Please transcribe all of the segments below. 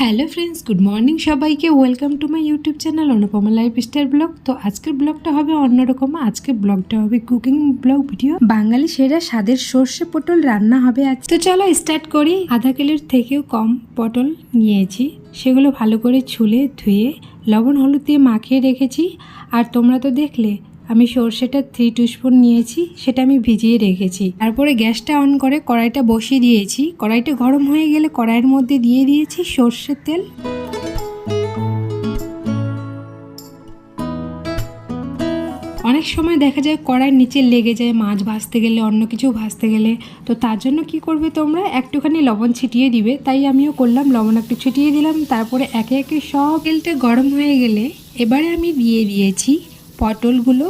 Hello friends, good morning সবাইকে। Welcome to my YouTube channel Anupama lifestyle blog. তো আজকের ব্লগটা হবে অন্যরকম। আজকের ব্লগটা হবে কুকিং ব্লগ ভিডিও। বাঙালি সেরা স্বাদের সর্ষে পটল রান্না হবে আজ। তো চলো স্টার্ট করি। আধা কিলোর থেকেও কম পটল নিয়েছি। সেগুলো ভালো করে ছুলে ধুয়ে লবণ হলুদ দিয়ে মাখিয়ে রেখেছি। আর তোমরা তো দেখলে আমি সর্ষেটা থ্রি স্পুন নিয়েছি, সেটা আমি ভিজিয়ে রেখেছি। তারপরে গ্যাসটা অন করে কড়াইটা বসিয়ে দিয়েছি। কড়াইটা গরম হয়ে গেলে কড়াইয়ের মধ্যে দিয়ে দিয়েছি সর্ষের তেল। অনেক সময় দেখা যায় কড়াইয়ের নিচে লেগে যায়, মাছ ভাজতে গেলে, অন্য কিছু ভাজতে গেলে। তো তার জন্য কি করবে তোমরা? একটুখানি লবণ ছিটিয়ে দিবে। তাই আমিও করলাম, লবণ একটু ছিটিয়ে দিলাম। তারপরে একে একে সব তেলটা গরম হয়ে গেলে এবারে আমি দিয়ে দিয়েছি পটলগুলো।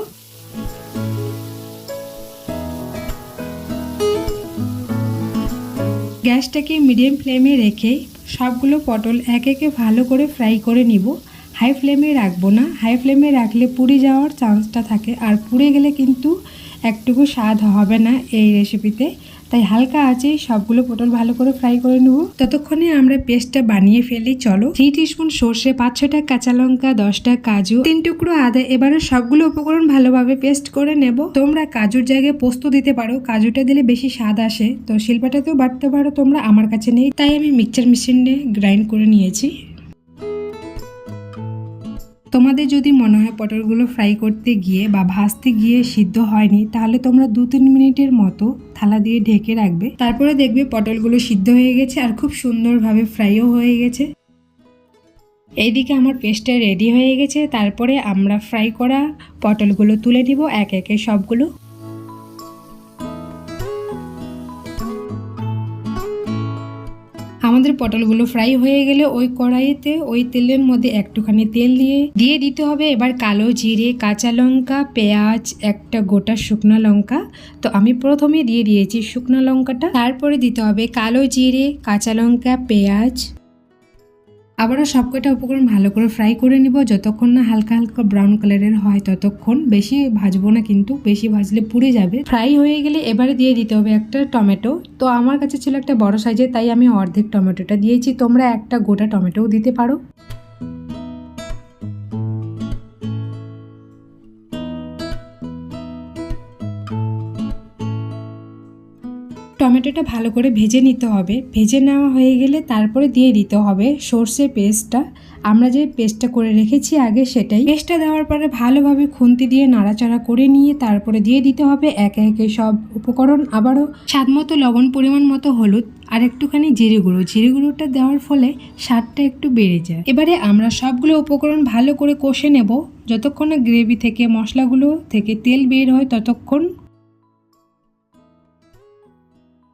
গ্যাসটাকে মিডিয়াম ফ্লেমে রেখে সবগুলো পটল এক একে ভালো করে ফ্রাই করে নিব। হাই ফ্লেমে রাখব না। হাই ফ্লেমে রাখলে পুড়ে যাওয়ার চান্সটা থাকে। আর পুড়ে গেলে কিন্তু একটুকু স্বাদ হবে না এই রেসিপিতে তাই হালকা আছে সবগুলো পটল ভালো করে ফ্রাই করে নেব। ততক্ষণে আমরা পেস্টটা বানিয়ে ফেলি, চলো। থ্রি টিস্পুন সর্ষে, পাঁচ ছটা কাঁচা লঙ্কা, দশটা কাজু, তিন টুকরো আদা। এবারে সবগুলো উপকরণ ভালোভাবে পেস্ট করে নেব। তোমরা কাজুর জায়গায় পোস্ত দিতে পারো, কাজুটা দিলে বেশি স্বাদ আসে। তো শিল্পাটাতেও বাটতে পারো, তোমরা আমার কাছে নেই। তাই আমি মিক্সচার মেশিনে গ্রাইন্ড করে নিয়েছি। তোমাদের যদি মনে হয় পটলগুলো ফ্রাই করতে গিয়ে বা ভাজতে গিয়ে সিদ্ধ হয়নি, তাহলে তোমরা দু তিন মিনিটের মতো থালা দিয়ে ঢেকে রাখবে। তারপরে দেখবে পটলগুলো সিদ্ধ হয়ে গেছে আর খুব সুন্দরভাবে ফ্রাইও হয়ে গেছে। এইদিকে আমার পেস্টটা রেডি হয়ে গেছে। তারপরে আমরা ফ্রাই করা পটলগুলো তুলে নিব। এক একে সবগুলো আমাদের পটলগুলো ফ্রাই হয়ে গেলে ওই কড়াইতে ওই তেলের মধ্যে একটুখানি তেল দিয়ে দিয়ে দিতে হবে। এবার কালো জিরে, কাঁচা লঙ্কা, পেঁয়াজ, একটা গোটা শুকনো লঙ্কা। তো আমি প্রথমে দিয়ে দিয়েছি শুকনো লঙ্কাটা। তারপরে দিতে হবে কালো জিরে, কাঁচা লঙ্কা, পেঁয়াজ। আবারও সবকটা উপকরণ ভালো করে ফ্রাই করে নিব। যতক্ষণ না হালকা হালকা ব্রাউন কালারের হয় ততক্ষণ। বেশি ভাজবো না কিন্তু, বেশি ভাজলে পুড়ে যাবে। ফ্রাই হয়ে গেলে এবারে দিয়ে দিতে হবে একটা টমেটো তো আমার কাছে ছিল একটা বড় সাইজে তাই আমি অর্ধেক টমেটোটা দিয়েছি। তোমরা একটা গোটা টমেটোও দিতে পারো। টমেটোটা ভালো করে ভেজে নিতে হবে। ভেজে নেওয়া হয়ে গেলে তারপরে দিয়ে দিতে হবে সর্ষে পেস্টটা। আমরা যে পেস্টটা করে রেখেছি আগে সেটাই। পেস্টটা দেওয়ার পরে ভালোভাবে খুন্তি দিয়ে নাড়াচাড়া করে নিয়ে তারপরে দিয়ে দিতে হবে একে একে সব উপকরণ। আবারও স্বাদ মতো লবণ পরিমাণ মতো হলুদ আর একটুখানি জিরে গুঁড়ো। জিরে গুঁড়োটা দেওয়ার ফলে স্বাদটা একটু বেড়ে যায়। এবারে আমরা সবগুলো উপকরণ ভালো করে কষে নেব। যতক্ষণ না গ্রেভি থেকে, মশলাগুলো থেকে তেল বের হয় ততক্ষণ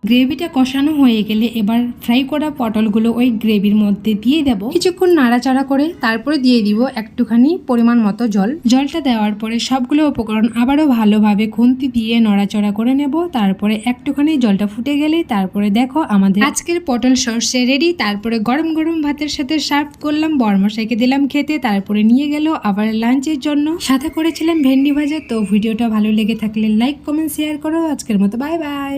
গ্রেভিটা কষানো হয়ে গেলে এবার ফ্রাই করা পটলগুলো ওই গ্রেভির মধ্যে দিয়ে দেব। কিছুক্ষণ নাড়াচাড়া করে তারপরে দিয়ে দিব একটুখানি পরিমাণ মতো জল। জলটা দেওয়ার পরে সবগুলো উপকরণ আবারও ভালোভাবে খুন্তি দিয়ে নড়াচড়া করে নেব। তারপরে একটুখানি জলটা ফুটে গেলে তারপরে দেখো আমাদের আজকের পটল সর্ষে রেডি। তারপরে গরম গরম ভাতের সাথে সার্ভ করলাম, বর্মশাইকে দিলাম খেতে, তারপরে নিয়ে গেল আবার লাঞ্চের জন্য। সাথে করেছিলাম ভেন্ডি ভাজা। তো ভিডিওটা ভালো লেগে থাকলে লাইক, কমেন্ট, শেয়ার করো। আজকের মতো বাই বাই।